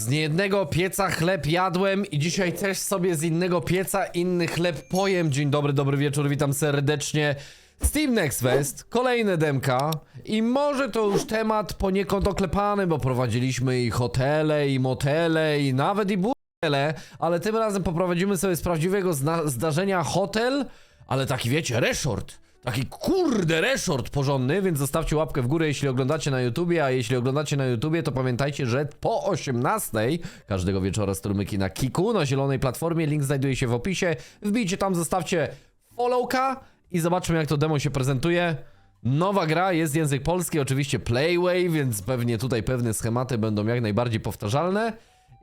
Z niejednego pieca chleb jadłem i dzisiaj też sobie z innego pieca inny chleb pojem. Dzień dobry, dobry wieczór, witam serdecznie. Steam Next Fest, kolejne demka i może to już temat poniekąd oklepany, bo prowadziliśmy i hotele, i motele, i nawet i burdele, ale tym razem poprowadzimy sobie z prawdziwego zdarzenia hotel, ale taki wiecie, resort. Taki kurde resort porządny, więc zostawcie łapkę w górę, jeśli oglądacie na YouTubie, a jeśli oglądacie na YouTubie, to pamiętajcie, że po 18 każdego wieczora strumyki na Kiku, na zielonej platformie, link znajduje się w opisie. Wbijcie tam, zostawcie followka i zobaczmy jak to demo się prezentuje. Nowa gra, jest język polski, oczywiście Playway, więc pewnie tutaj pewne schematy będą jak najbardziej powtarzalne.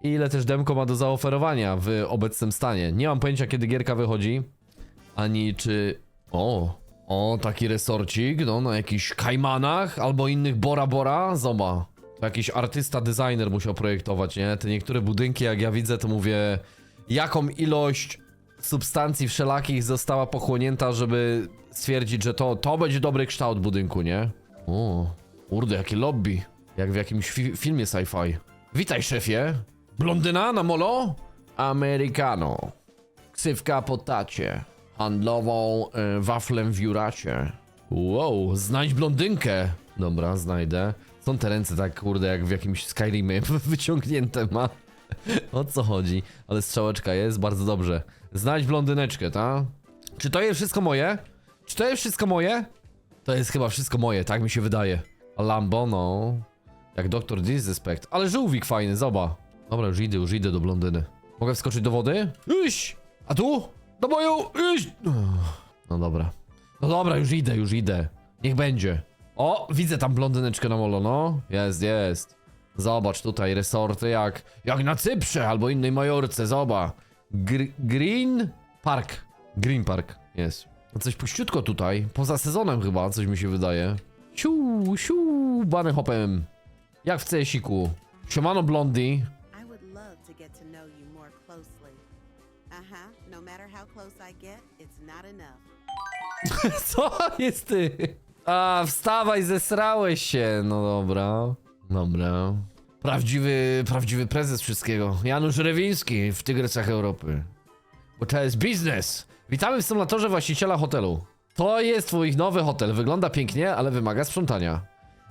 I ile też demko ma do zaoferowania w obecnym stanie. Nie mam pojęcia kiedy gierka wychodzi, ani czy... O, o, taki resorcik, no, na jakichś kajmanach albo innych Bora Bora, zoba. To jakiś artysta, designer musiał projektować, nie? Te niektóre budynki, jak ja widzę, to mówię, jaką ilość substancji wszelakich została pochłonięta, żeby stwierdzić, że to, to będzie dobry kształt budynku, nie? O, kurde, jakie lobby. Jak w jakimś fi filmie sci-fi. Witaj, szefie. Blondyna na molo? Americano. Ksywka po tacie. Handlową y, waflem w juracie. Wow, znajdź blondynkę. Dobra, znajdę. Są te ręce tak, kurde, jak w jakimś Skyrimie wyciągnięte ma. O co chodzi? Ale strzałeczka jest, bardzo dobrze. Znajdź blondyneczkę, ta? Czy to jest wszystko moje? Czy to jest wszystko moje? To jest chyba wszystko moje, tak mi się wydaje. A Lambo, no. Jak doktor Disrespect. Ale żółwik fajny, zoba. Dobra, już idę, już idę do blondyny. Mogę wskoczyć do wody? Iść! A tu? Do boju! Iść! No dobra. No dobra, już idę, już idę. Niech będzie. O, widzę tam blondyneczkę na molo, no. Jest, jest. Zobacz tutaj resorty jak, jak na Cyprze albo innej Majorce, zobacz. Gr green Park. Green Park, jest. No Coś puściutko tutaj, poza sezonem chyba, coś mi się wydaje. Siu, siu, bany hopem. Jak w CS-iku. Siemano Blondie. How close I get, it's not enough. Co jest ty? A, wstawaj, zesrałeś się. No dobra. Dobra. Prawdziwy, prawdziwy prezes wszystkiego. Janusz Rewiński w Tygrysach Europy. Bo to jest biznes. Witamy w symulatorze właściciela hotelu. To jest twój nowy hotel. Wygląda pięknie, ale wymaga sprzątania.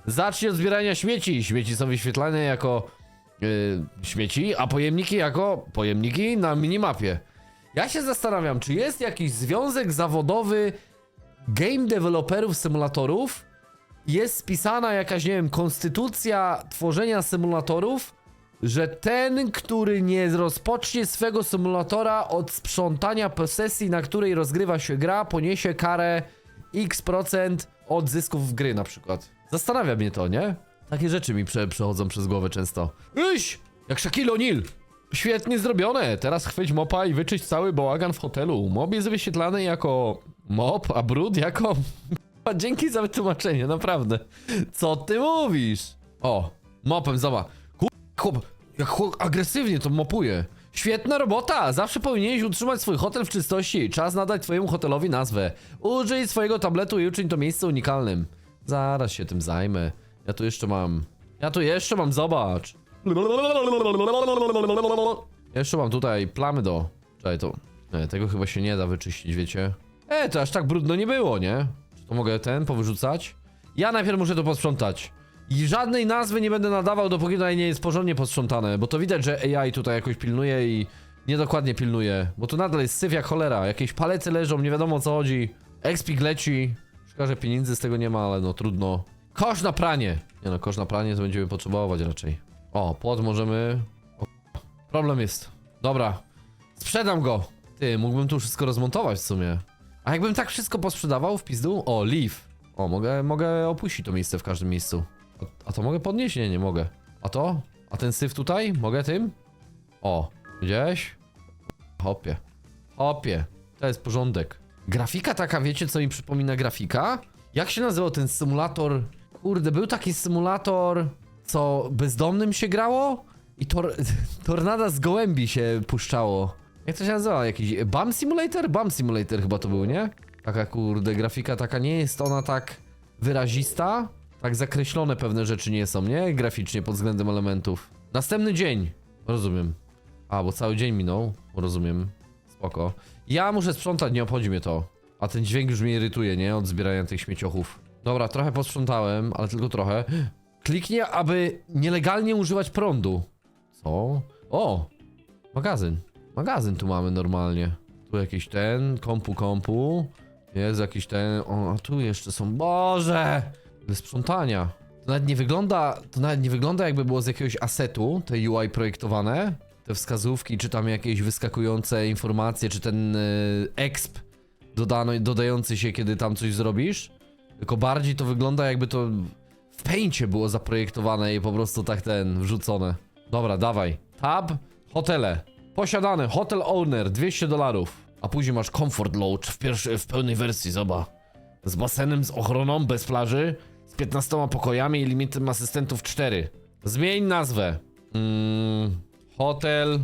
Zacznij od zbierania śmieci. Śmieci są wyświetlane jako yy, śmieci, a pojemniki jako pojemniki na minimapie. Ja się zastanawiam, czy jest jakiś związek zawodowy game developerów symulatorów jest spisana jakaś, nie wiem, konstytucja tworzenia symulatorów, że ten, który nie rozpocznie swego symulatora od sprzątania posesji, na której rozgrywa się gra, poniesie karę x procent od zysków w gry na przykład. Zastanawia mnie to, nie? Takie rzeczy mi prze, przechodzą przez głowę często. Iś! Jak Shaquille O'Neal! Świetnie zrobione. Teraz chwyć mopa i wyczyść cały bałagan w hotelu. Mob jest wyświetlany jako mop, a brud jako... Dzięki za wytłumaczenie, naprawdę. Co ty mówisz? O, mopem, zobacz. Chłop, jak chłop agresywnie to mopuje. Świetna robota! Zawsze powinieneś utrzymać swój hotel w czystości. Czas nadać twojemu hotelowi nazwę. Użyj swojego tabletu i uczyń to miejsce unikalnym. Zaraz się tym zajmę. Ja tu jeszcze mam... Ja tu jeszcze mam, zobacz. Jeszcze mam tutaj plamy do... Czekaj, to... Nie, tego chyba się nie da wyczyścić, wiecie? E, to aż tak brudno nie było, nie? Czy to mogę ten powyrzucać? Ja najpierw muszę to posprzątać. I żadnej nazwy nie będę nadawał, dopóki tutaj nie jest porządnie posprzątane, bo to widać, że AI tutaj jakoś pilnuje i niedokładnie pilnuje. Bo tu nadal jest syf jak cholera, jakieś palece leżą, nie wiadomo o co chodzi. Expik leci. Szkoda, że pieniędzy z tego nie ma, ale no trudno. Kosz na pranie! Nie no, kosz na pranie to będziemy potrzebować raczej. O, płot możemy... O, problem jest. Dobra. Sprzedam go! Ty, mógłbym tu wszystko rozmontować w sumie. A jakbym tak wszystko posprzedawał w pizdu? O, leaf. O, mogę, mogę opuścić to miejsce w każdym miejscu. A, to mogę podnieść? Nie, nie mogę. A to? A ten syf tutaj? Mogę tym? O, widziałeś? Hopie. Hopie. To jest porządek. Grafika taka, wiecie co mi przypomina grafika? Jak się nazywał ten symulator? Kurde, był taki symulator, co bezdomnym się grało? I tor tornada z gołębi się puszczało. Jak to się nazywa? Jakiś BAM Simulator? BAM Simulator chyba to był, nie? Taka kurde, grafika taka nie jest ona tak wyrazista. Tak zakreślone pewne rzeczy nie są, nie? Graficznie pod względem elementów. Następny dzień. Rozumiem. A, bo cały dzień minął. Rozumiem. Spoko. Ja muszę sprzątać, nie obchodzi mnie to. A ten dźwięk już mnie irytuje, nie? Od zbierania tych śmieciochów. Dobra, trochę posprzątałem, ale tylko trochę. Kliknie, aby nielegalnie używać prądu. Co? O! Magazyn. Magazyn tu mamy normalnie. Tu jakiś ten, kompu, kompu. Jest jakiś ten. O, a tu jeszcze są. Boże! Ile sprzątania. To nawet nie wygląda. To nawet nie wygląda, jakby było z jakiegoś asetu, te UI projektowane. Te wskazówki, czy tam jakieś wyskakujące informacje, czy ten y, exp dodano, dodający się, kiedy tam coś zrobisz. Tylko bardziej to wygląda, jakby to w pęcie było zaprojektowane i po prostu tak ten wrzucone. Dobra, dawaj. Tab, hotele. Posiadane, hotel owner, 200 dolarów. A później masz comfort lodge w, pierwszej, w pełnej wersji, zoba. Z basenem, z ochroną, bez plaży, z 15 pokojami i limitem asystentów 4. Zmień nazwę. Mm, hotel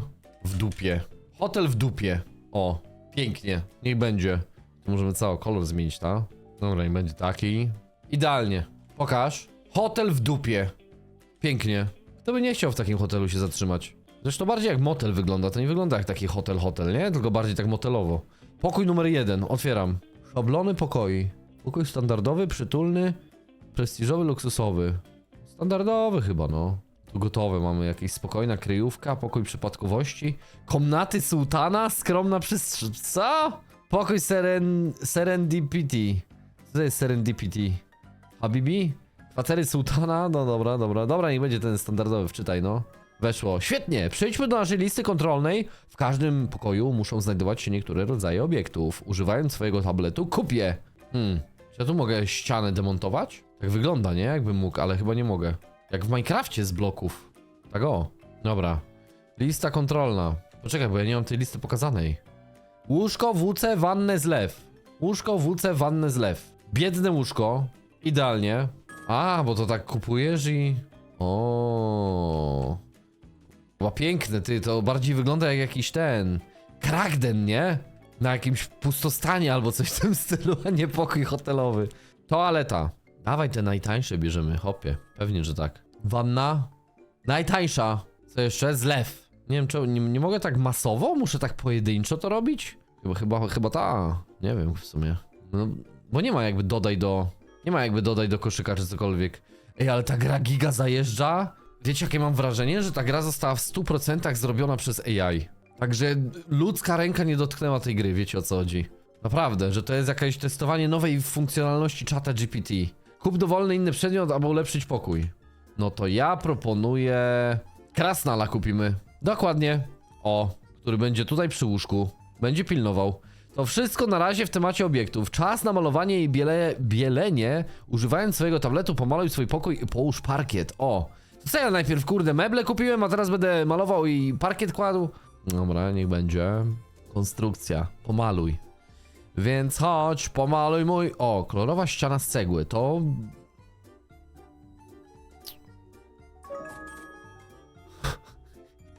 w dupie. Hotel w dupie. O, pięknie. Niech będzie. Możemy cały kolor zmienić, tak? Dobra, niech będzie taki. Idealnie. Pokaż. Hotel w dupie. Pięknie. Kto by nie chciał w takim hotelu się zatrzymać? Zresztą bardziej jak motel wygląda. To nie wygląda jak taki hotel, hotel, nie? Tylko bardziej tak motelowo. Pokój numer jeden. Otwieram. Szablony pokoi. Pokój standardowy, przytulny, prestiżowy, luksusowy. Standardowy chyba, no. Tu gotowe mamy. Jakieś spokojna kryjówka, pokój przypadkowości. Komnaty sułtana, skromna przestrzeń. Co? Pokój seren... serendipity. Co to jest serendipity? Habibi? Kwatery sułtana? No dobra, dobra. Dobra, niech będzie ten standardowy, wczytaj no. Weszło. Świetnie. Przejdźmy do naszej listy kontrolnej. W każdym pokoju muszą znajdować się niektóre rodzaje obiektów. Używając swojego tabletu kupię. Hmm. Czy ja tu mogę ścianę demontować? Tak wygląda, nie? Jakbym mógł, ale chyba nie mogę. Jak w Minecrafcie z bloków. Tak o. Dobra. Lista kontrolna. Poczekaj, bo ja nie mam tej listy pokazanej. Łóżko, WC, wannę, zlew. Łóżko, WC, wannę, zlew. Biedne łóżko. Idealnie. A, bo to tak kupujesz i... O. Chyba piękne, ty, to bardziej wygląda jak jakiś ten... Krakden, nie? Na jakimś pustostanie albo coś w tym stylu, a nie pokój hotelowy. Toaleta. Dawaj te najtańsze bierzemy, hopie. Pewnie, że tak. Wanna. Najtańsza. Co jeszcze? Zlew. Nie wiem, czy nie, nie mogę tak masowo? Muszę tak pojedynczo to robić? Chyba, chyba, chyba ta. Nie wiem w sumie. No, bo nie ma jakby dodaj do... Nie ma jakby dodaj do koszyka czy cokolwiek. Ej, ale ta gra giga zajeżdża. Wiecie, jakie mam wrażenie? Że ta gra została w 100% zrobiona przez AI. Także ludzka ręka nie dotknęła tej gry, wiecie o co chodzi. Naprawdę, że to jest jakieś testowanie nowej funkcjonalności czata GPT. Kup dowolny inny przedmiot, aby ulepszyć pokój. No to ja proponuję... Krasnala kupimy. Dokładnie. O, który będzie tutaj przy łóżku. Będzie pilnował. To wszystko na razie w temacie obiektów. Czas na malowanie i biele, bielenie. Używając swojego tabletu pomaluj swój pokój i połóż parkiet. O. Co ja najpierw, kurde, meble kupiłem, a teraz będę malował i parkiet kładł? Dobra, niech będzie. Konstrukcja. Pomaluj. Więc chodź, pomaluj mój... O, kolorowa ściana z cegły. To...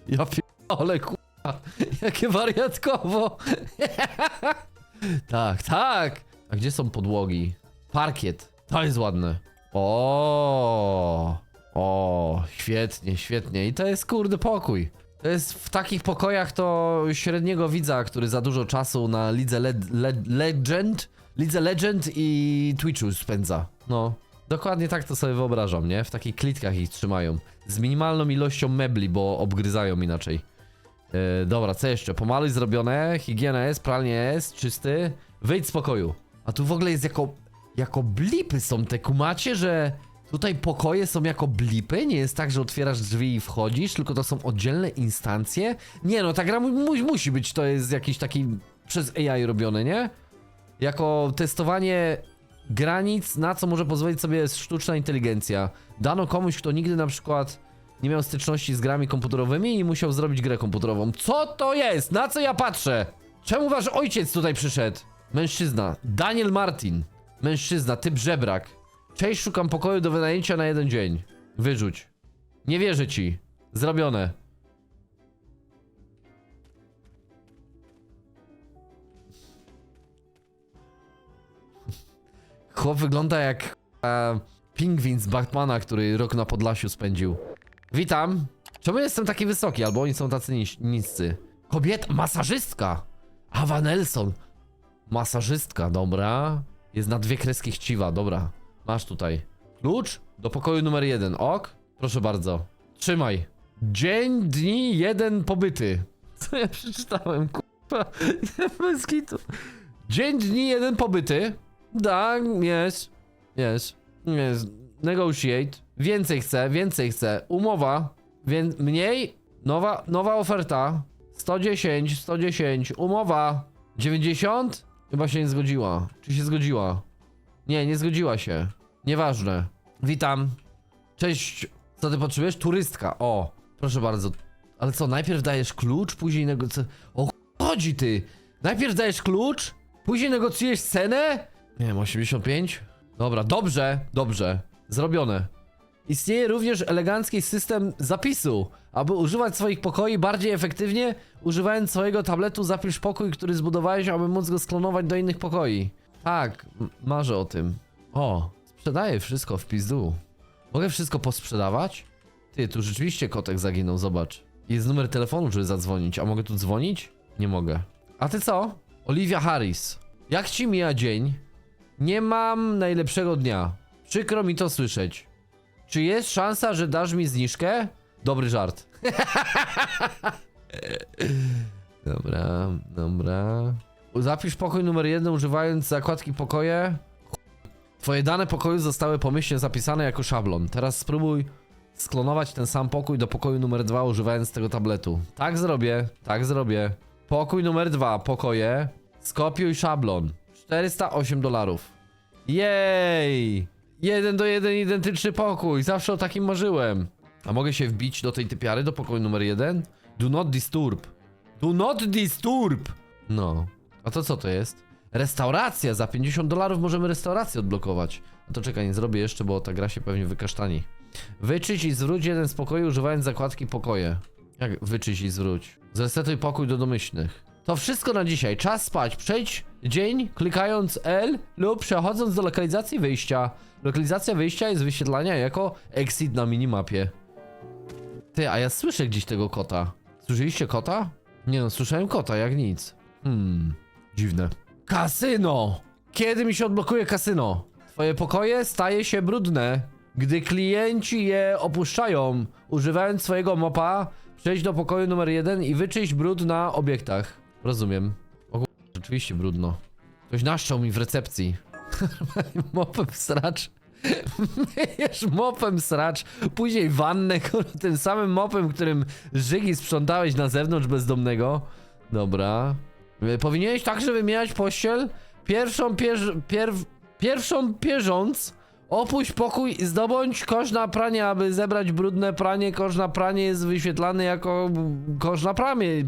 Ja ale kurwa, jakie wariatkowo. tak, tak. A gdzie są podłogi? Parkiet. To jest ładne. O, o, świetnie, świetnie. I to jest kurde pokój. To jest w takich pokojach to średniego widza, który za dużo czasu na Lidze Le Le Legend, Lidze Legend i Twitchu spędza. No, dokładnie tak to sobie wyobrażam, nie? W takich klitkach ich trzymają. Z minimalną ilością mebli, bo obgryzają inaczej. Yy, dobra, co jeszcze? Pomaluj zrobione, higiena jest, pralnie jest, czysty. Wyjdź z pokoju. A tu w ogóle jest jako, jako blipy są te kumacie, że tutaj pokoje są jako blipy? Nie jest tak, że otwierasz drzwi i wchodzisz, tylko to są oddzielne instancje? Nie no, ta gra mu, musi być, to jest jakiś taki przez AI robione, nie? Jako testowanie granic, na co może pozwolić sobie sztuczna inteligencja. Dano komuś, kto nigdy na przykład nie miał styczności z grami komputerowymi i musiał zrobić grę komputerową. Co to jest? Na co ja patrzę? Czemu wasz ojciec tutaj przyszedł? Mężczyzna. Daniel Martin. Mężczyzna, typ żebrak. Cześć, szukam pokoju do wynajęcia na jeden dzień. Wyrzuć. Nie wierzę ci. Zrobione. Chłop wygląda jak pingwin z Batmana, który rok na Podlasiu spędził. Witam. Czemu jestem taki wysoki, albo oni są tacy nis niscy? Kobieta, masażystka! Awa Nelson. Masażystka, dobra. Jest na dwie kreski chciwa, dobra. Masz tutaj. Klucz do pokoju numer jeden, ok? Proszę bardzo. Trzymaj. Dzień, dni, jeden pobyty. Co ja przeczytałem, kurwa? Bez kitu. Dzień, dni, jeden pobyty. Tak, jest. Jest. Negotiate. Więcej chcę, więcej chcę. Umowa. Wię mniej. Nowa, nowa oferta. 110, 110. Umowa. 90? Chyba się nie zgodziła. Czy się zgodziła? Nie, nie zgodziła się. Nieważne. Witam. Cześć. Co ty potrzebujesz? Turystka. O, proszę bardzo. Ale co, najpierw dajesz klucz, później negocjujesz... O ch- chodzi ty! Najpierw dajesz klucz, później negocjujesz cenę? Nie wiem, 85? Dobra, dobrze, dobrze. Zrobione. Istnieje również elegancki system zapisu. Aby używać swoich pokoi bardziej efektywnie, używając swojego tabletu zapisz pokój, który zbudowałeś, aby móc go sklonować do innych pokoi. Tak, marzę o tym. O, sprzedaję wszystko w pizdu. Mogę wszystko posprzedawać? Ty, tu rzeczywiście kotek zaginął, zobacz. Jest numer telefonu, żeby zadzwonić. A mogę tu dzwonić? Nie mogę. A ty co? Olivia Harris. Jak ci mija dzień? Nie mam najlepszego dnia. Przykro mi to słyszeć. Czy jest szansa, że dasz mi zniżkę? Dobry żart. dobra, dobra. Zapisz pokój numer jeden używając zakładki pokoje. Twoje dane pokoju zostały pomyślnie zapisane jako szablon. Teraz spróbuj sklonować ten sam pokój do pokoju numer dwa używając tego tabletu. Tak zrobię, tak zrobię. Pokój numer dwa, pokoje. Skopiuj szablon. 408 dolarów. Jej! Jeden do jeden identyczny pokój. Zawsze o takim marzyłem. A mogę się wbić do tej typiary, do pokoju numer jeden? Do not disturb. Do not disturb! No. A to co to jest? Restauracja! Za 50 dolarów możemy restaurację odblokować. No to czekaj, nie zrobię jeszcze, bo ta gra się pewnie wykasztani. Wyczyść i zwróć jeden z pokoju używając zakładki pokoje. Jak wyczyść i zwróć? Zresetuj pokój do domyślnych. To wszystko na dzisiaj. Czas spać. Przejdź dzień klikając L lub przechodząc do lokalizacji wyjścia. Lokalizacja wyjścia jest wyświetlania jako exit na minimapie. Ty, a ja słyszę gdzieś tego kota. Słyszeliście kota? Nie no, słyszałem kota, jak nic. Hmm, dziwne. Kasyno! Kiedy mi się odblokuje kasyno? Twoje pokoje staje się brudne. Gdy klienci je opuszczają, używając swojego mopa, przejdź do pokoju numer jeden i wyczyść brud na obiektach. Rozumiem. O kur- rzeczywiście brudno. Ktoś naszczał mi w recepcji. mopem sracz. Myjesz mopem sracz, później wannę tym samym mopem, którym żygi sprzątałeś na zewnątrz bezdomnego. Dobra. Y, Powinieneś także wymieniać pościel. Pierwszą pierz... Pierw... Pierwszą pierząc. Opuść pokój i zdobądź kosz na pranie, aby zebrać brudne pranie. Kosz na pranie jest wyświetlany jako kosz na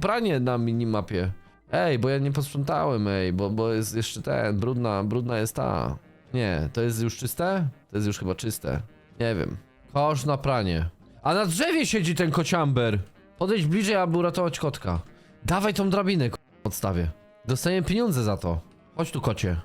pranie na minimapie. Ej, bo ja nie posprzątałem, ej, bo, bo jest jeszcze ten, brudna, brudna jest ta. Nie, to jest już czyste? To jest już chyba czyste. Nie wiem. Kosz na pranie. A na drzewie siedzi ten kociamber. Podejdź bliżej, aby uratować kotka. Dawaj tą drabinę, k- odstawię. Dostaniemy pieniądze za to. Chodź tu, kocie.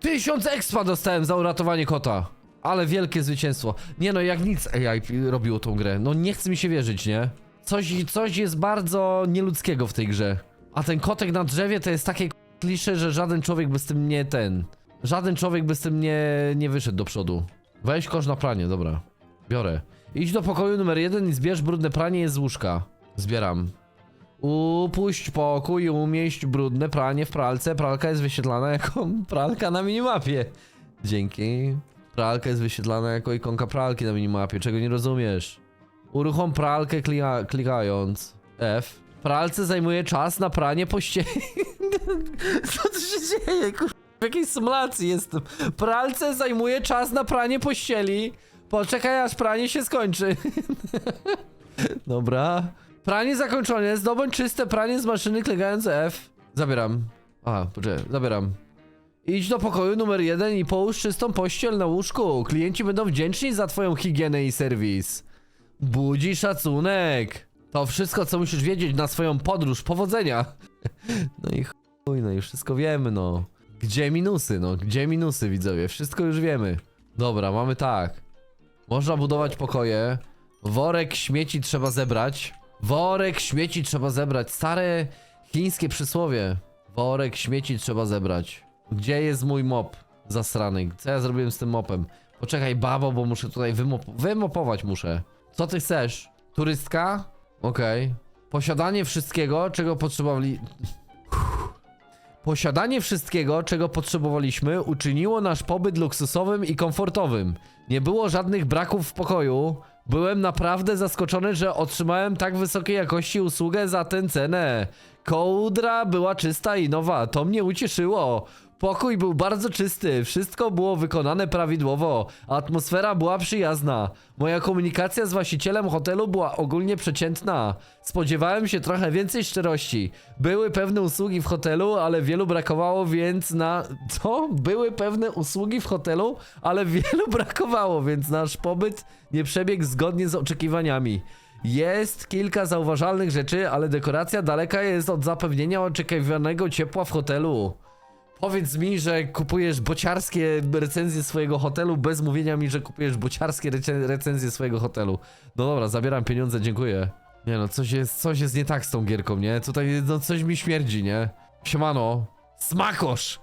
Tysiąc expa dostałem za uratowanie kota. Ale wielkie zwycięstwo. Nie no, jak nic AI robiło tą grę. No nie chce mi się wierzyć, nie? Coś, coś jest bardzo nieludzkiego w tej grze. A ten kotek na drzewie to jest takie klisze, że żaden człowiek by z tym nie ten. Żaden człowiek by z tym nie, nie wyszedł do przodu. Weź kosz na pranie, dobra. Biorę. Idź do pokoju numer jeden i zbierz brudne pranie z łóżka. Zbieram. Upuść pokój i umieść brudne pranie w pralce. Pralka jest wyświetlana jako pralka na minimapie. Dzięki. Pralka jest wyświetlana jako ikonka pralki na minimapie, czego nie rozumiesz. Uruchom pralkę klika klikając F. Pralce zajmuje czas na pranie pościeli. Co tu się dzieje? Kur... W jakiej symulacji jestem? Pralce zajmuje czas na pranie pościeli. Poczekaj aż pranie się skończy. Dobra. Pranie zakończone. Zdobądź czyste pranie z maszyny klikając F. Zabieram. A, poczekaj, zabieram. Idź do pokoju numer jeden i połóż czystą pościel na łóżku. Klienci będą wdzięczni za twoją higienę i serwis. Budzi szacunek. To wszystko, co musisz wiedzieć na swoją podróż. Powodzenia. No i chuj, no i wszystko wiemy, no. Gdzie minusy, no? Gdzie minusy, widzowie? Wszystko już wiemy. Dobra, mamy tak. Można budować pokoje. Worek śmieci trzeba zebrać. Worek śmieci trzeba zebrać. Stare chińskie przysłowie. Worek śmieci trzeba zebrać. Gdzie jest mój mop zasrany? Co ja zrobiłem z tym mopem? Poczekaj, babo, bo muszę tutaj wymop wymopować muszę. Co ty chcesz? Turystka? Okej. Posiadanie wszystkiego, czego potrzebowali... Posiadanie wszystkiego, czego potrzebowaliśmy, uczyniło nasz pobyt luksusowym i komfortowym. Nie było żadnych braków w pokoju. Byłem naprawdę zaskoczony, że otrzymałem tak wysokiej jakości usługę za tę cenę. Kołdra była czysta i nowa, to mnie ucieszyło. Pokój był bardzo czysty, wszystko było wykonane prawidłowo, atmosfera była przyjazna. Moja komunikacja z właścicielem hotelu była ogólnie przeciętna. Spodziewałem się trochę więcej szczerości. Były pewne usługi w hotelu, ale wielu brakowało, więc na. Co? Były pewne usługi w hotelu, ale wielu brakowało, więc nasz pobyt nie przebiegł zgodnie z oczekiwaniami. Jest kilka zauważalnych rzeczy, ale dekoracja daleka jest od zapewnienia oczekiwanego ciepła w hotelu. Powiedz mi, że kupujesz bociarskie recenzje swojego hotelu bez mówienia mi, że kupujesz bociarskie rece- recenzje swojego hotelu. No dobra, zabieram pieniądze, dziękuję. Nie no, coś jest, coś jest nie tak z tą gierką, nie? Tutaj no, coś mi śmierdzi, nie? Siemano. Smakosz!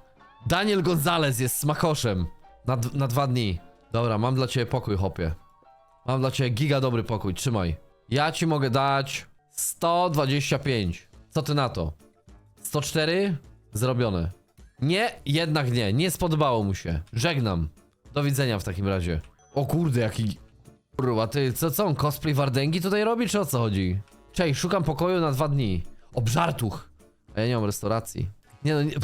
Daniel Gonzalez jest smakoszem. Na, na dwa dni. Dobra, mam dla ciebie pokój, hopie. Mam dla ciebie giga dobry pokój, trzymaj. Ja ci mogę dać 125. Co ty na to? 104? Zrobione. Nie, jednak nie. Nie spodobało mu się. Żegnam. Do widzenia w takim razie. O kurde, jaki... Kurwa, ty, co, co on, cosplay Wardęgi tutaj robi, czy o co chodzi? Cześć, szukam pokoju na dwa dni. Obżartuch. A ja nie mam restauracji. Nie no, nie...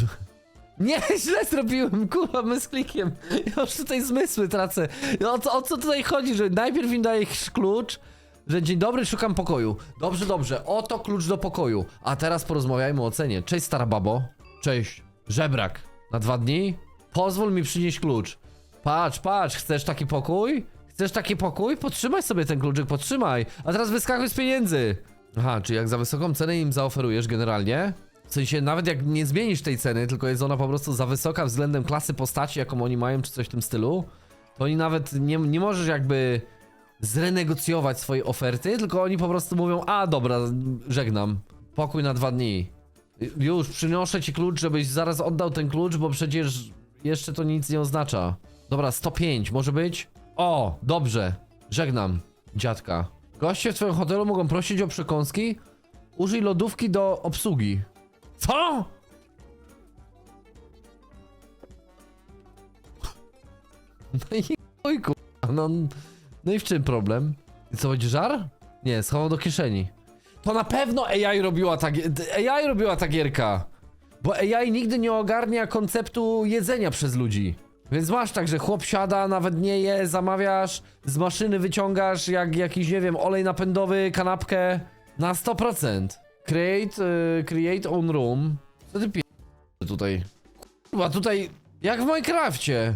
Nie, źle zrobiłem, kurwa, my z klikiem. Ja już tutaj zmysły tracę. O co, o co tutaj chodzi, że najpierw im dajesz klucz, że dzień dobry, szukam pokoju. Dobrze, dobrze, oto klucz do pokoju. A teraz porozmawiajmy o cenie. Cześć, stara babo. Cześć, żebrak. Na dwa dni? Pozwól mi przynieść klucz. Patrz, patrz, chcesz taki pokój? Chcesz taki pokój? Podtrzymaj sobie ten kluczyk, podtrzymaj. A teraz wyskakuj z pieniędzy. Aha, czy jak za wysoką cenę im zaoferujesz generalnie? W sensie, nawet jak nie zmienisz tej ceny, tylko jest ona po prostu za wysoka względem klasy postaci, jaką oni mają, czy coś w tym stylu, to oni nawet nie, nie możesz jakby zrenegocjować swojej oferty, tylko oni po prostu mówią, a dobra, żegnam, pokój na dwa dni. Już, przynoszę ci klucz, żebyś zaraz oddał ten klucz, bo przecież jeszcze to nic nie oznacza. Dobra, 105, może być? O, dobrze, żegnam, dziadka. Goście w twoim hotelu mogą prosić o przekąski? Użyj lodówki do obsługi. Co? No i no, no i w czym problem? I co, będzie żar? Nie, schował do kieszeni. To na pewno AI robiła ta, AI robiła ta gierka. Bo AI nigdy nie ogarnia konceptu jedzenia przez ludzi. Więc masz tak, że chłop siada, nawet nie je, zamawiasz, z maszyny wyciągasz jak jakiś, nie wiem, olej napędowy, kanapkę na 100%. Create, y, create own room. Co ty pie... tutaj? Kurwa, tutaj jak w Minecrafcie.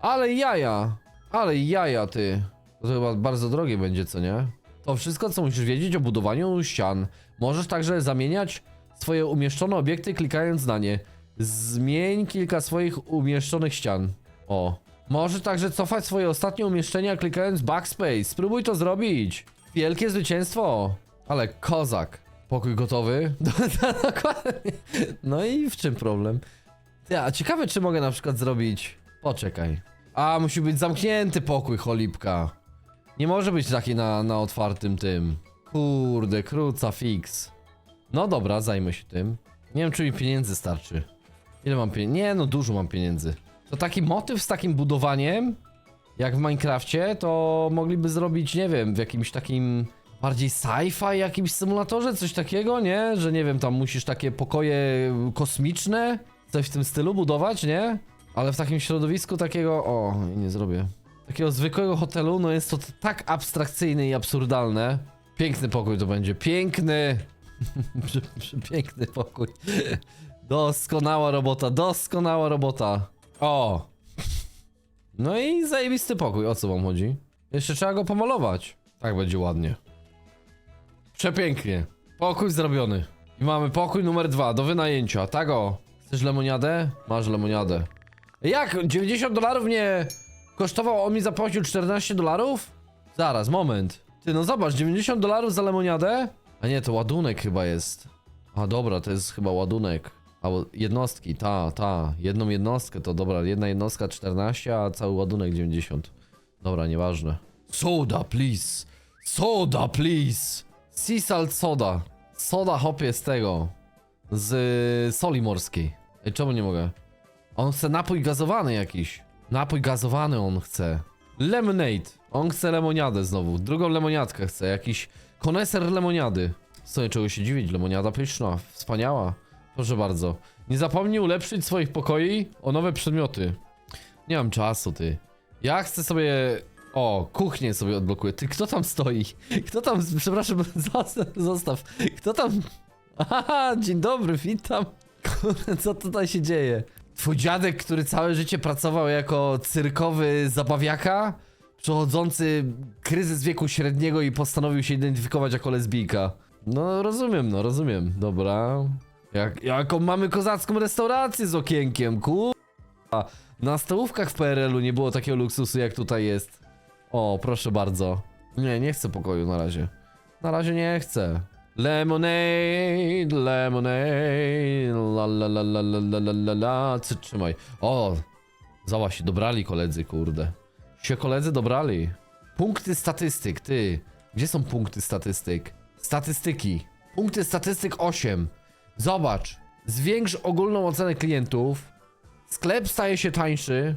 Ale jaja. Ale jaja, ty. To chyba bardzo drogie będzie, co nie? To wszystko, co musisz wiedzieć o budowaniu ścian. Możesz także zamieniać swoje umieszczone obiekty klikając na nie. Zmień kilka swoich umieszczonych ścian. O. Możesz także cofać swoje ostatnie umieszczenia klikając backspace. Spróbuj to zrobić. Wielkie zwycięstwo. Ale kozak. Pokój gotowy? Dokładnie. No i w czym problem? Ty, a ciekawe czy mogę na przykład zrobić... Poczekaj. A, musi być zamknięty pokój, cholipka. Nie może być taki na, na otwartym tym. Kurde, kruca fix. No dobra, zajmę się tym. Nie wiem, czy mi pieniędzy starczy. Ile mam pieniędzy? Nie, no dużo mam pieniędzy. To taki motyw z takim budowaniem, jak w Minecrafcie, to mogliby zrobić, nie wiem, w jakimś takim bardziej sci-fi jakimś symulatorze, coś takiego, nie? Że nie wiem, tam musisz takie pokoje kosmiczne, coś w tym stylu budować, nie? Ale w takim środowisku takiego, o, nie zrobię. Takiego zwykłego hotelu, no jest to tak abstrakcyjne i absurdalne. Piękny pokój to będzie, piękny! Przepiękny pokój. Doskonała robota, doskonała robota. O! No i zajebisty pokój, o co wam chodzi? Jeszcze trzeba go pomalować. Tak będzie ładnie. Przepięknie. Pokój zrobiony. I mamy pokój numer dwa do wynajęcia. Tak o. Chcesz lemoniadę? Masz lemoniadę. Jak? 90 dolarów nie kosztował, on mi zapłacił 14 dolarów? Zaraz, moment. Ty, no zobacz, 90 dolarów za lemoniadę? A nie, to ładunek chyba jest. A dobra, to jest chyba ładunek. Albo jednostki, ta, ta. Jedną jednostkę to dobra, jedna jednostka 14, a cały ładunek 90. Dobra, nieważne. Soda, please. Soda, please. Sea salt soda. Soda hopie z tego. Z soli morskiej. Ej, czemu nie mogę? On chce napój gazowany jakiś. Napój gazowany on chce. Lemonade. On chce lemoniadę znowu. Drugą lemoniadkę chce. Jakiś koneser lemoniady. Sobie czego się dziwić. Lemoniada pyszna. Wspaniała. Proszę bardzo. Nie zapomnij ulepszyć swoich pokoi o nowe przedmioty. Nie mam czasu, ty. Ja chcę sobie... O, kuchnię sobie odblokuję. Ty, kto tam stoi? Kto tam... Przepraszam, zostaw. Kto tam... Aha, dzień dobry, witam. Co tutaj się dzieje? Twój dziadek, który całe życie pracował jako cyrkowy zabawiaka, przechodzący kryzys wieku średniego i postanowił się identyfikować jako lesbijka. No, rozumiem, no, rozumiem. Dobra. Jak, jaką mamy kozacką restaurację z okienkiem, ku... Na stołówkach w PRL-u nie było takiego luksusu jak tutaj jest. O, proszę bardzo. Nie, nie chcę pokoju na razie. Na razie nie chcę. Lemonade, lemonade, la la la la la la la la la, trzymaj. O, zała się dobrali koledzy, kurde. Się koledzy dobrali. Punkty statystyk, ty. Gdzie są punkty statystyk? Statystyki. Punkty statystyk 8. Zobacz. Zwiększ ogólną ocenę klientów. Sklep staje się tańszy.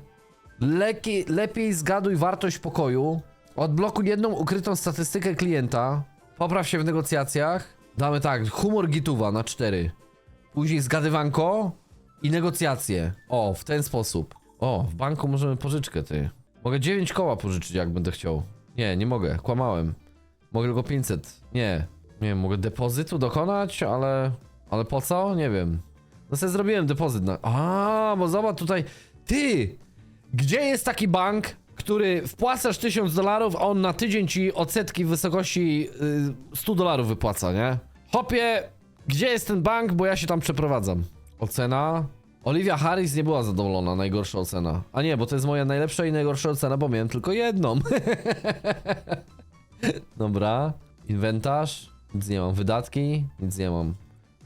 Lepiej, lepiej zgaduj wartość pokoju. Odblokuj jedną ukrytą statystykę klienta. Popraw się w negocjacjach. Damy tak, humor gituwa na 4. Później zgadywanko i negocjacje. O, w ten sposób. O, w banku możemy pożyczkę, ty. Mogę 9 koła pożyczyć, jak będę chciał. Nie, nie mogę, kłamałem. Mogę tylko 500. Nie. Nie wiem, mogę depozytu dokonać, ale... Ale po co? Nie wiem. No sobie zrobiłem depozyt na... A, bo zobacz tutaj... Ty! Gdzie jest taki bank, który wpłacasz 1000 dolarów, a on na tydzień ci odsetki w wysokości y, 100 dolarów wypłaca, nie? Hopie, gdzie jest ten bank, bo ja się tam przeprowadzam. Ocena... Olivia Harris nie była zadowolona, najgorsza ocena. A nie, bo to jest moja najlepsza i najgorsza ocena, bo miałem tylko jedną. Dobra. Inwentarz. Nic nie mam. Wydatki. Nic nie mam.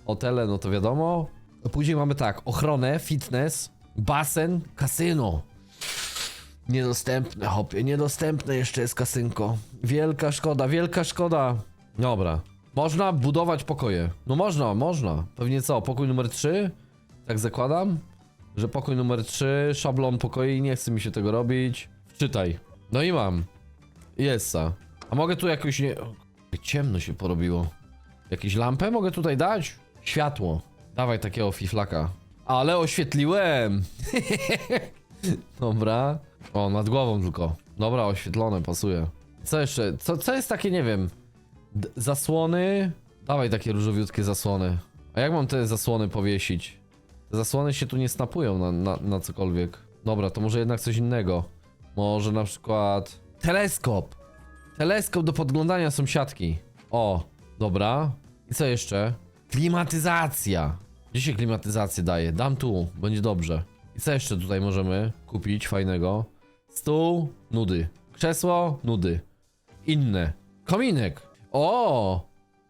Hotele, no to wiadomo. Później mamy tak, ochronę, fitness, basen, kasyno. Niedostępne, hopie, niedostępne jeszcze jest kasynko. Wielka szkoda, wielka szkoda. Dobra. Można budować pokoje. No można, można. Pewnie co, pokój numer 3? Tak zakładam, że pokój numer 3, szablon pokoi, nie chce mi się tego robić. Wczytaj. No i mam. Jessa. A mogę tu jakoś nie... Ciemno się porobiło. Jakieś lampę mogę tutaj dać? Światło. Dawaj takiego fiflaka. Ale oświetliłem! Dobra. O, nad głową tylko. Dobra, oświetlone, pasuje. Co jeszcze? Co, co jest takie, nie wiem... D zasłony? Dawaj takie różowiutkie zasłony. A jak mam te zasłony powiesić? Te zasłony się tu nie snapują na, na, na cokolwiek. Dobra, to może jednak coś innego. Może na przykład... Teleskop! Teleskop do podglądania sąsiadki. O, dobra. I co jeszcze? Klimatyzacja. Gdzie się klimatyzację daje? Dam tu, będzie dobrze. I co jeszcze tutaj możemy kupić fajnego? Stół, nudy. Krzesło, nudy. Inne. Kominek. O!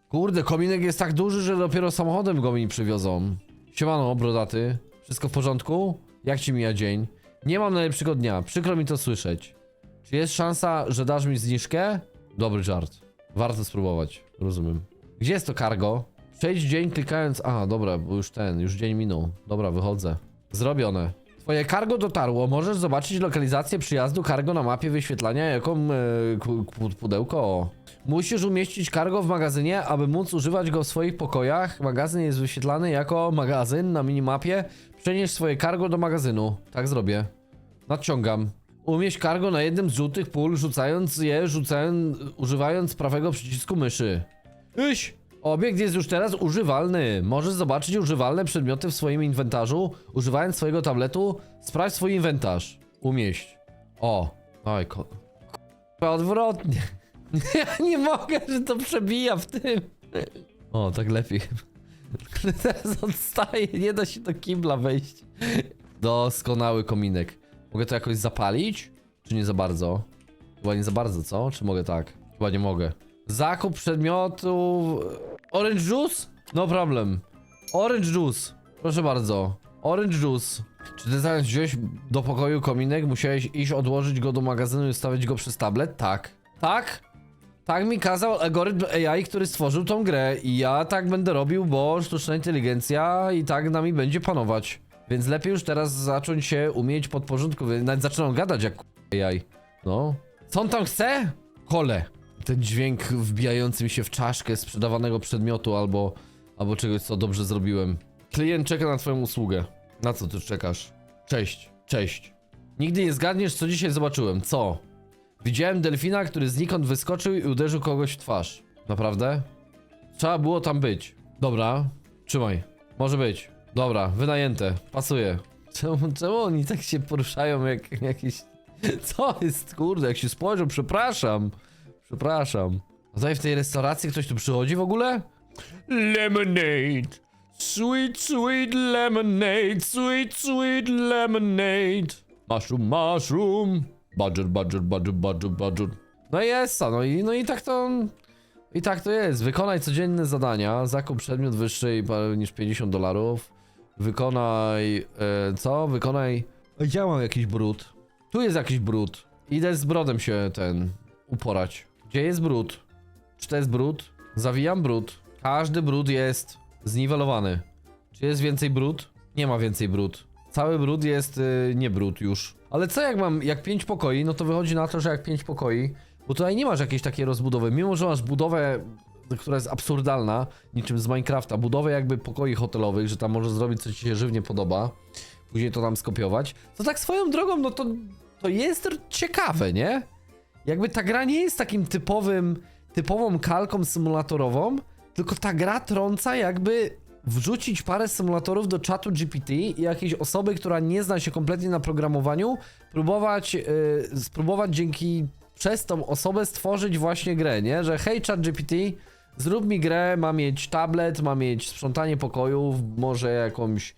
Kurde, kominek jest tak duży, że dopiero samochodem go mi przywiozą. Siemano, brodaty. Wszystko w porządku? Jak ci mija dzień? Nie mam najlepszego dnia, przykro mi to słyszeć. Czy jest szansa, że dasz mi zniżkę? Dobry żart. Warto spróbować, rozumiem. Gdzie jest to cargo? Przejdź dzień klikając... A, dobra, bo już ten, już dzień minął. Dobra, wychodzę. Zrobione. Twoje cargo dotarło. Możesz zobaczyć lokalizację przyjazdu cargo na mapie wyświetlania ku- ku- pudełko. Musisz umieścić cargo w magazynie, aby móc używać go w swoich pokojach. Magazyn jest wyświetlany jako magazyn na minimapie. Przenieś swoje cargo do magazynu. Tak zrobię. Nadciągam. Umieść cargo na jednym z żółtych pól, rzucając je, rzucając, używając prawego przycisku myszy. Iś! Obiekt jest już teraz używalny. Możesz zobaczyć używalne przedmioty w swoim inwentarzu, używając swojego tabletu. Sprawdź swój inwentarz. Umieść. O. Oj, ko... Odwrotnie. Ja nie mogę, że to przebija w tym. O, tak lepiej. Teraz odstaje, nie da się do kibla wejść. Doskonały kominek. Mogę to jakoś zapalić? Czy nie za bardzo? Chyba nie za bardzo, co? Czy mogę tak? Chyba nie mogę. Zakup przedmiotów... Orange juice? No problem. Orange juice. Proszę bardzo. Orange juice. Czy ty zamiast wziąć do pokoju kominek, musiałeś iść odłożyć go do magazynu i stawić go przez tablet? Tak. Tak? Tak mi kazał algorytm AI, który stworzył tą grę i ja tak będę robił, bo sztuczna inteligencja i tak nami będzie panować. Więc lepiej już teraz zacząć się umieć podporządkowywać. Nawet zaczynam gadać jak AI. No. Co on tam chce? Kole. Ten dźwięk wbijający mi się w czaszkę sprzedawanego przedmiotu albo, albo czegoś, co dobrze zrobiłem. Klient czeka na twoją usługę. Na co ty czekasz? Cześć, cześć. Nigdy nie zgadniesz, co dzisiaj zobaczyłem. Co? Widziałem delfina, który znikąd wyskoczył i uderzył kogoś w twarz. Naprawdę? Trzeba było tam być. Dobra, trzymaj. Może być. Dobra, wynajęte. Pasuje. Czemu, czemu oni tak się poruszają jak jakieś... Co jest, kurde, jak się spojrzą, przepraszam. Przepraszam. A tutaj w tej restauracji ktoś tu przychodzi w ogóle? Lemonade. Sweet, sweet lemonade. Sweet, sweet lemonade. Mushroom, mushroom. Budget, budget, budget, budget, budget. No i jest, no i, no i tak to... I tak to jest. Wykonaj codzienne zadania. Zakup przedmiot wyższy niż 50 dolarów. Wykonaj... E, co? Wykonaj... Ja mam jakiś brud. Tu jest jakiś brud. Idę z brodem się ten... uporać. Gdzie jest brud? Czy to jest brud? Zawijam brud. Każdy brud jest zniwelowany. Czy jest więcej brud? Nie ma więcej brud. Cały brud jest y, nie brud już. Ale co jak mam, jak 5 pokoi, no to wychodzi na to, że jak 5 pokoi, bo tutaj nie masz jakiejś takiej rozbudowy. Mimo, że masz budowę, która jest absurdalna, niczym z Minecrafta, budowę jakby pokoi hotelowych, że tam możesz zrobić co ci się żywnie podoba, później to tam skopiować, to tak swoją drogą, no to, to jest ciekawe, nie? Jakby ta gra nie jest takim typowym, typową kalką symulatorową, tylko ta gra trąca jakby wrzucić parę symulatorów do czatu GPT i jakiejś osoby, która nie zna się kompletnie na programowaniu, próbować, yy, spróbować dzięki przez tą osobę stworzyć właśnie grę, nie? Że hej chat GPT, zrób mi grę, ma mieć tablet, ma mieć sprzątanie pokojów, może jakąś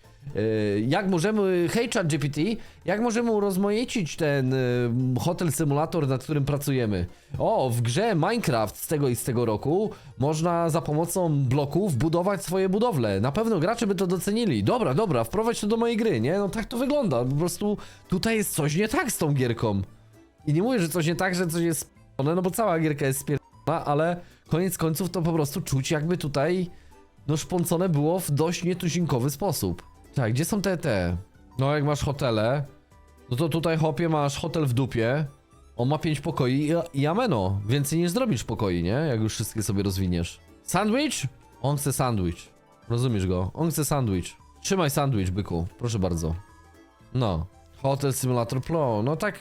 jak możemy, hej chat GPT, jak możemy urozmaicić ten yy, hotel symulator, nad którym pracujemy? O, w grze Minecraft z tego i z tego roku można za pomocą bloków budować swoje budowle. Na pewno gracze by to docenili. Dobra, dobra, wprowadź to do mojej gry, nie? No tak to wygląda. Po prostu tutaj jest coś nie tak z tą gierką. I nie mówię, że coś nie tak, że coś jest spierdolone, no bo cała gierka jest spierdolona, ale koniec końców to po prostu czuć jakby tutaj no szponcone było w dość nietuzinkowy sposób. Tak, gdzie są te te? No jak masz hotele, no to tutaj hopie masz hotel w dupie. On ma 5 pokoi i, ameno. Więcej nie zrobisz pokoi, nie? Jak już wszystkie sobie rozwiniesz. Sandwich? On chce sandwich. Rozumiesz go? On chce sandwich. Trzymaj sandwich, byku. Proszę bardzo. No. Hotel Simulator Pro. No tak.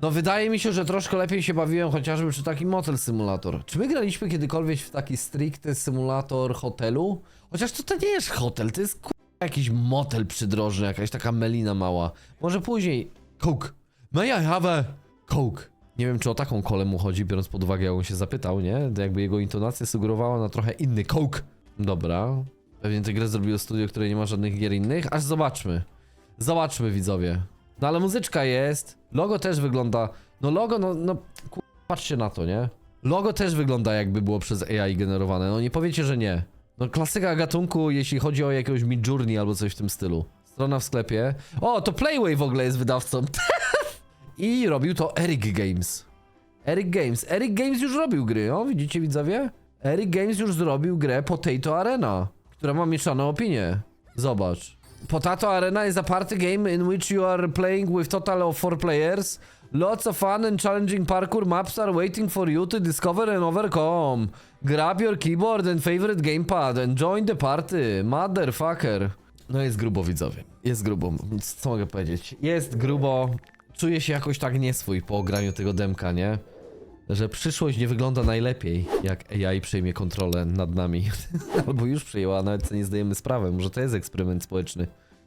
No wydaje mi się, że troszkę lepiej się bawiłem chociażby przy takim motel simulator. Czy my graliśmy kiedykolwiek w taki stricte symulator hotelu? Chociaż to, to nie jest hotel, to jest. Jakiś motel przydrożny, jakaś taka melina mała. Może później. Coke. May I have a Coke? Nie wiem, czy o taką kolę mu chodzi, biorąc pod uwagę, jak on się zapytał, nie? Jakby jego intonacja sugerowała na trochę inny Coke. Dobra. Pewnie tę grę zrobiło studio, które nie ma żadnych gier innych. Aż zobaczmy. Zobaczmy, widzowie. No ale muzyczka jest. Logo też wygląda. No logo, no, no patrzcie na to, nie? Logo też wygląda jakby było przez AI generowane. No nie powiecie, że nie. No klasyka gatunku, jeśli chodzi o jakiegoś Midjourney albo coś w tym stylu. Strona w sklepie. O, to Playway w ogóle jest wydawcą. I robił to Eric Games. Eric Games. Eric Games już robił gry, o widzicie widzowie? Eric Games już zrobił grę Potato Arena, która ma mieszane opinie. Zobacz. Potato Arena is a party game in which you are playing with total of four players. Lots of fun and challenging parkour maps are waiting for you to discover and overcome. Grab your keyboard and favorite gamepad and join the party. Motherfucker. No jest grubo widzowie. Jest grubo. Co mogę powiedzieć? Jest grubo. Czuję się jakoś tak nieswój po ograniu tego demka, nie? Że przyszłość nie wygląda najlepiej, jak AI przejmie kontrolę nad nami. Albo już przejęła, nawet sobie nie zdajemy sprawy. Może to jest eksperyment społeczny.